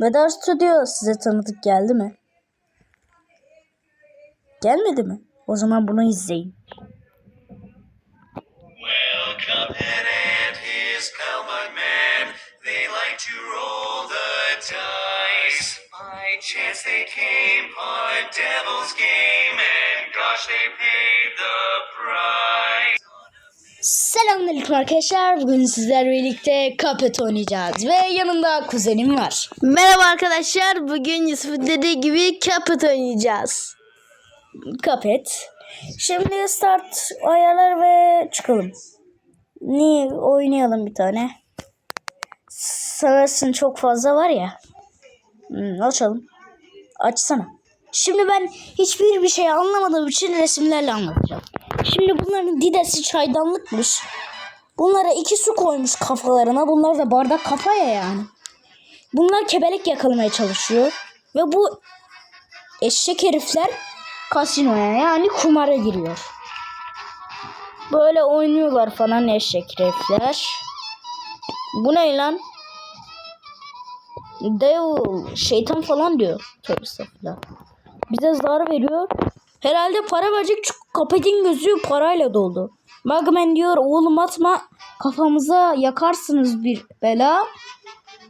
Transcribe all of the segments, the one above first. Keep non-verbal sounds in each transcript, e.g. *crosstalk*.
Medar Studio size tanıdık geldi mi? Gelmedi mi? O zaman bunu izleyin. Chance they came on a devil's game, and gosh, they paid the price. Selamünaleyküm arkadaşlar. Bugün sizlerle birlikte Cuphead oynayacağız. Ve yanımda kuzenim var. Merhaba arkadaşlar. Bugün Yusuf'un dediği gibi Cuphead oynayacağız. Cuphead. Şimdi start ayarlar ve çıkalım. Niye oynayalım bir tane. Sanırsın çok fazla var ya. Hmm, açalım. Açsana. Şimdi ben hiçbir bir şey anlamadığım için resimlerle anlatacağım. Şimdi bunların didesi çaydanlıkmış. Bunlara iki su koymuş kafalarına. Bunlar da bardak kafaya yani. Bunlar kebelek yakalamaya çalışıyor. Ve bu eşek herifler kasinoya yani kumara giriyor. Böyle oynuyorlar falan eşek herifler. Bu ne lan? Devil, şeytan falan diyor. Tövbe estağfurullah. Bize zarar veriyor. Herhalde para verecek çünkü kapetin gözü parayla doldu. Magmen diyor oğlum atma kafamıza yakarsınız bir bela.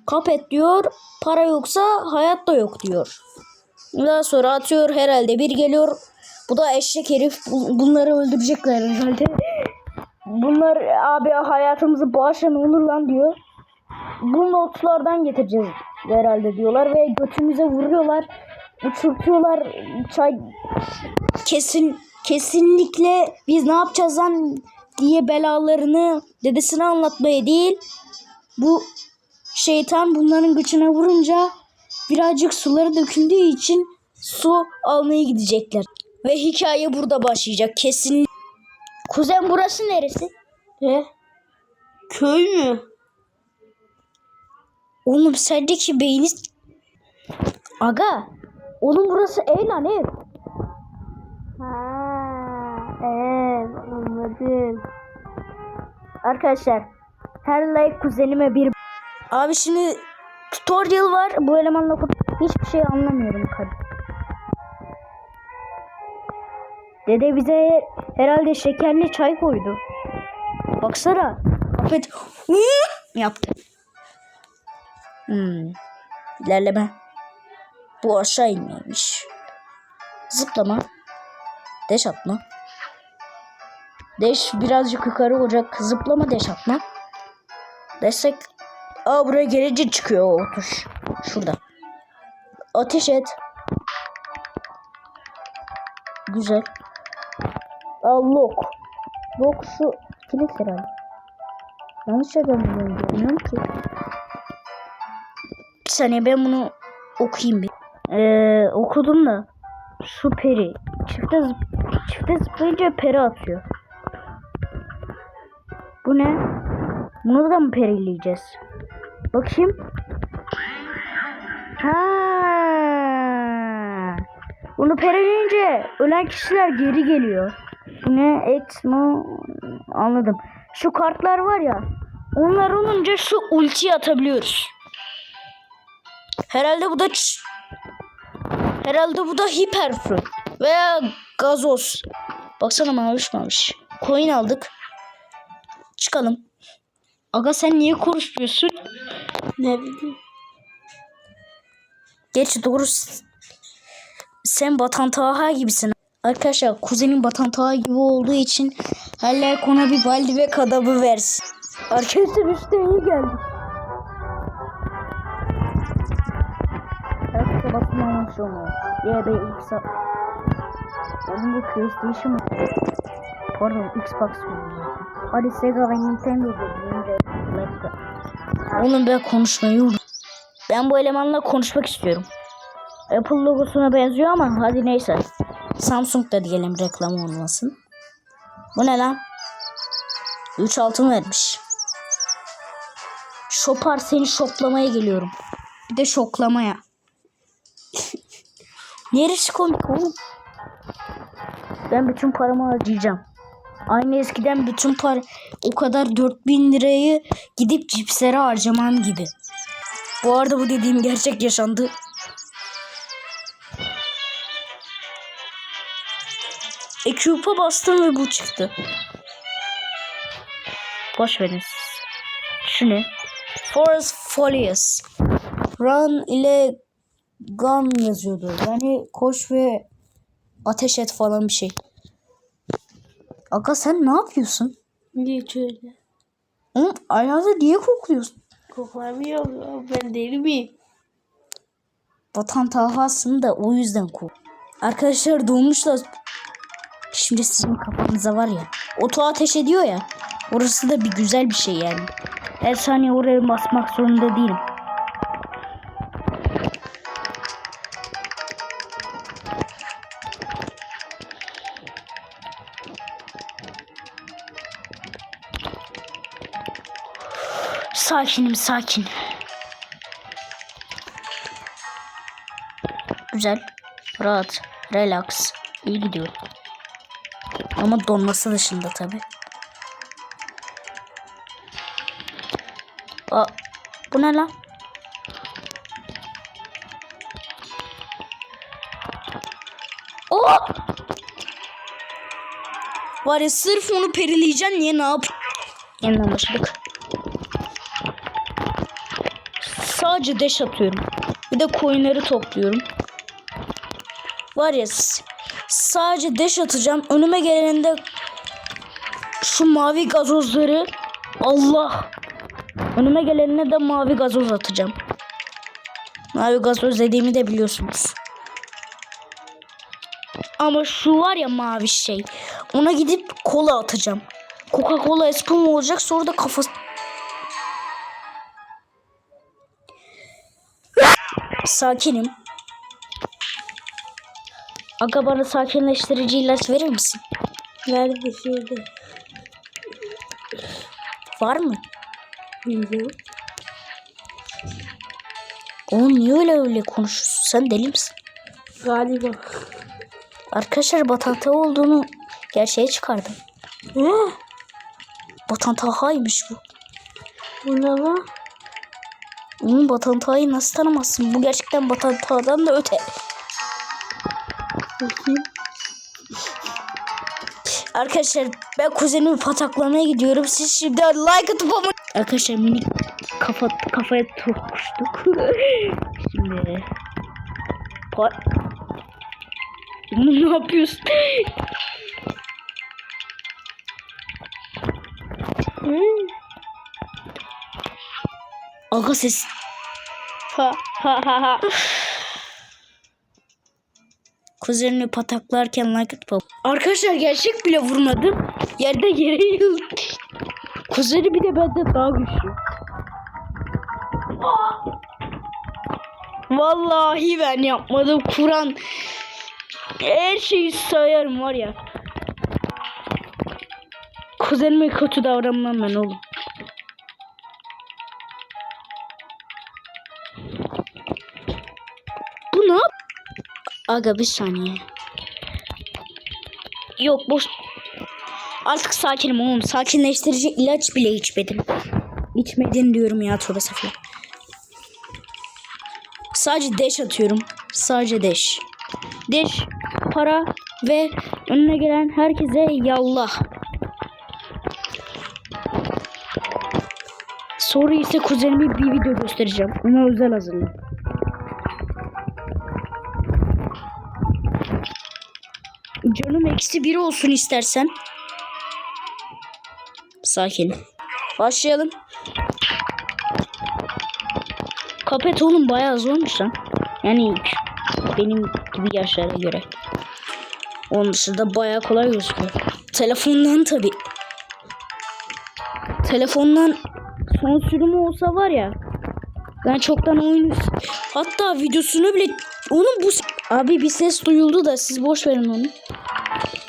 Kapet diyor para yoksa hayat da yok diyor. Daha sonra atıyor herhalde bir geliyor. Bu da eşek herif. Bu- Bunları öldürecekler herhalde. Bunlar abi hayatımızı bağışlan olur lan diyor. Bu notlardan getireceğiz herhalde diyorlar ve götümüze vuruyorlar. Uçurtuyorlar. Çay kesin kesinlikle biz ne yapacağız lan diye belalarını dedesine anlatmaya değil. Bu şeytan bunların gücüne vurunca birazcık suları döküldüğü için su almaya gidecekler. Ve hikaye burada başlayacak kesin. Kuzen burası neresi? He? Köy mü? Oğlum sendeki beyni... Aga. Oğlum burası ev lan ev. Ha, evet anladım. Arkadaşlar her like kuzenime bir... Abi şimdi tutorial var. Bu elemanla hiçbir şey anlamıyorum. kad- Dede bize herhalde şekerli çay koydu. Baksana. Afet *laughs* yaptı. Hmm. İlerleme. Bu aşağı inmeymiş. Zıplama. Deş atma. Deş birazcık yukarı olacak. Zıplama deş atma. Destek. Aa buraya gelince çıkıyor o tuş. Şurada. Ateş et. Güzel. Aa lock. Lock şu kilit herhalde. Yanlış mi Bilmiyorum ki. Bir saniye ben bunu okuyayım bir. Ee, okudum da. Şu peri. Çifte, zıp çifte zıplayınca peri atıyor. Bu ne? Bunu da mı perileyeceğiz? Bakayım. Ha. Bunu perileyince ölen kişiler geri geliyor. Bu ne? Et mi? Anladım. Şu kartlar var ya. Onlar olunca şu ultiyi atabiliyoruz. Herhalde bu da Herhalde bu da hiperfru veya gazoz. Baksana maviş maviş. Coin aldık. Çıkalım. Aga sen niye konuşmuyorsun? Ne bileyim. Geç doğru. Sen Batan Taha gibisin. Arkadaşlar kuzenim Batan Taha gibi olduğu için hala ona bir baldi ve kadabı versin. Arkadaşlar üstte iyi geldi. Arkadaşlar basılmamış onu. Ya ben ilk. Onun bu PlayStation? Pardon Xbox mı? Hadi Sega ve Nintendo'da Oğlum ben konuşmayı unuttum. Ben bu elemanla konuşmak istiyorum. Apple logosuna benziyor ama hadi neyse. Samsung da diyelim reklam olmasın. Bu ne lan? 3 altın vermiş. Şopar seni şoklamaya geliyorum. Bir de şoklamaya. *laughs* Neresi komik oğlum? Ben bütün paramı harcayacağım. Aynı eskiden bütün para o kadar 4000 lirayı gidip cipslere harcamam gibi. Bu arada bu dediğim gerçek yaşandı. Equip'a bastım ve bu çıktı. Boş verin siz. Şu ne? Forest Folius. Run ile gun yazıyordu. Yani koş ve ateş et falan bir şey. Aga sen ne yapıyorsun? Geç öyle. Oğlum ayağını niye kokluyorsun? Koklamıyorum. Ben deli miyim? Vatan tahasını da o yüzden kok. Arkadaşlar doğmuşlar. Şimdi sizin kafanıza var ya. Oto ateş ediyor ya. Orası da bir güzel bir şey yani. Her saniye oraya basmak zorunda değilim. Sakinim sakin. Güzel. Rahat. Relax. İyi gidiyor. Ama donması dışında tabi. Aa, bu ne lan? Oo! Var ya sırf onu perileyeceksin niye ne yap? Yeniden başladık. Sadece deş atıyorum. Bir de coinleri topluyorum. Var ya sadece deş atacağım. Önüme gelende şu mavi gazozları Allah önüme gelene de mavi gazoz atacağım. Mavi gazoz dediğimi de biliyorsunuz. Ama şu var ya mavi şey. Ona gidip kola atacağım. Coca-Cola espuma olacak sonra da kafası Sakinim. Aga bana sakinleştirici ilaç verir misin? Nerede şeyde? Var mı? Bilmiyorum. Oğlum niye öyle öyle konuşuyorsun? Sen deli misin? Galiba. Arkadaşlar batanta olduğunu gerçeğe çıkardım. Ne? Batantahaymış bu. Bu ne lan? Oğlum batantahayı nasıl tanımazsın? Bu gerçekten batantahadan da öte. Bakayım. Arkadaşlar ben kuzenimi pataklamaya gidiyorum. Siz şimdi like atıp ama... Arkadaşlar minik kafa, kafaya tokuştuk. *laughs* şimdi... Pa... Ne yapıyorsun? Hmm. Aga ses... Ha ha ha ha. Kuzenini pataklarken like atıp Arkadaşlar gerçek bile vurmadım. Yerde yere yıldı. Kuzeni bir de benden daha güçlü. Vallahi ben yapmadım. Kur'an her şeyi sayarım var ya. Kuzenime kötü davranmam ben oğlum. Aga bir saniye. Yok boş. Artık sakinim oğlum. Sakinleştirici ilaç bile içmedim. İçmedin diyorum ya tövbe sefer. Sadece deş atıyorum. Sadece deş. Deş, para ve önüne gelen herkese yallah. Sonra ise kuzenime bir video göstereceğim. Ona özel hazırlan. Canım eksi biri olsun istersen. Sakin. Başlayalım. Kapet oğlum bayağı zormuş lan. Yani benim gibi yaşlara göre. Onun dışında bayağı kolay gözüküyor. Telefondan tabi. Telefondan son sürümü olsa var ya. Ben çoktan oyun hatta videosunu bile oğlum bu abi bir ses duyuldu da siz boş verin onu.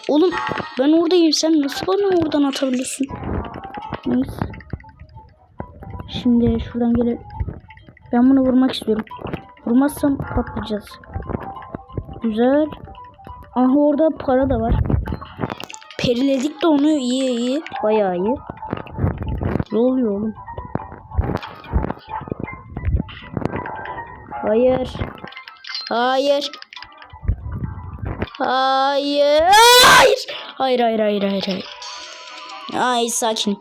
Oğlum ben oradayım sen nasıl bana oradan atabiliyorsun? Şimdi şuradan gelip ben bunu vurmak istiyorum. Vurmazsam patlayacağız. Güzel. Aha orada para da var. Periledik de onu iyi iyi. Bayağı iyi. Ne oluyor oğlum? Hayır. Hayır. Hayır. Hayır. Hayır hayır hayır hayır. Ay sakin.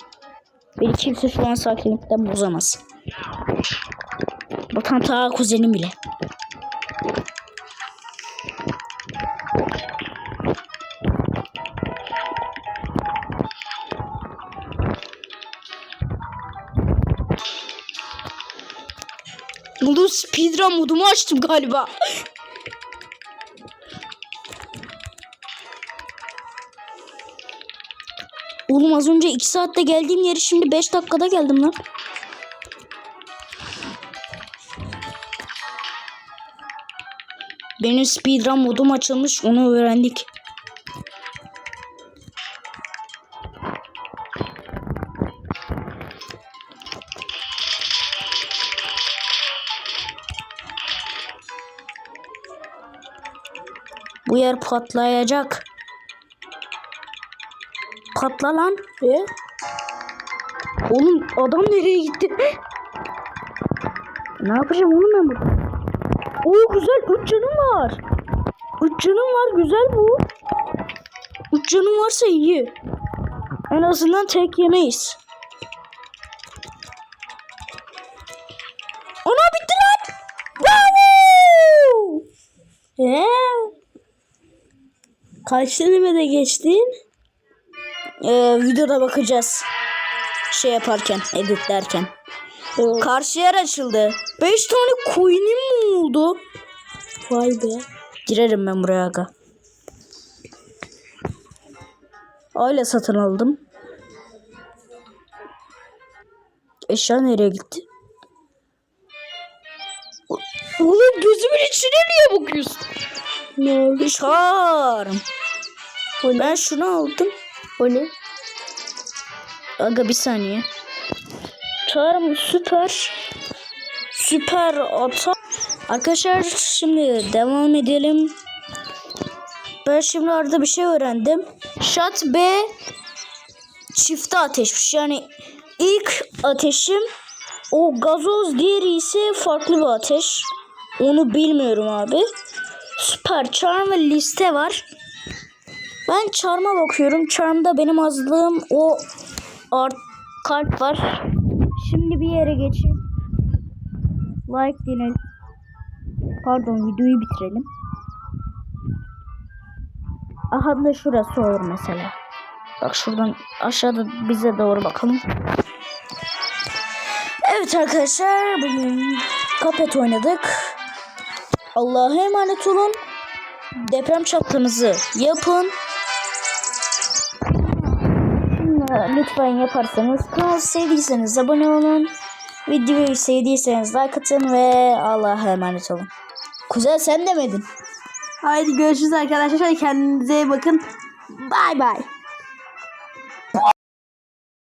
Beni kimse şu an sakinlikten bozamaz. Batan ta kuzenim bile. Oğlum speedrun modumu açtım galiba. Oğlum az önce 2 saatte geldiğim yeri şimdi 5 dakikada geldim lan. Benim speedrun modum açılmış onu öğrendik. Bu yer patlayacak. Patla lan. E? Oğlum adam nereye gitti? ne yapacağım oğlum ben burada? Oo güzel 3 canım var. 3 canım var güzel bu. 3 canım varsa iyi. En azından tek yemeyiz. Ana bitti lan. Bravo. Eee? Kaç denemede geçtin? Ee, videoda bakacağız. Şey yaparken, editlerken. Karşı yer açıldı. 5 tane coin'im mi oldu? Vay be. Girerim ben buraya aga. Öyle satın aldım. Eşya nereye gitti? Oğlum gözümün içine niye bakıyorsun? Ne oldu? Charm. Ben şunu aldım. O ne? Aga bir saniye. Charm süper. Süper ata. Arkadaşlar şimdi devam edelim. Ben şimdi arada bir şey öğrendim. Shot B çifte ateşmiş. Yani ilk ateşim o gazoz diğeri ise farklı bir ateş. Onu bilmiyorum abi. Süper charm ve liste var. Ben charm'a bakıyorum. Charm'da benim azlığım o art kalp var. Şimdi bir yere geçeyim. Like diyelim. Pardon videoyu bitirelim. Aha da şurası olur mesela. Bak şuradan aşağıda bize doğru bakalım. Evet arkadaşlar bugün kapet oynadık. Allah'a emanet olun. Deprem çatlarınızı yapın. Lütfen yaparsanız kanalı sevdiyseniz abone olun. Videoyu sevdiyseniz like atın ve Allah'a emanet olun. Kuzen sen demedin. Haydi görüşürüz arkadaşlar. Kendinize bakın. Bay bay.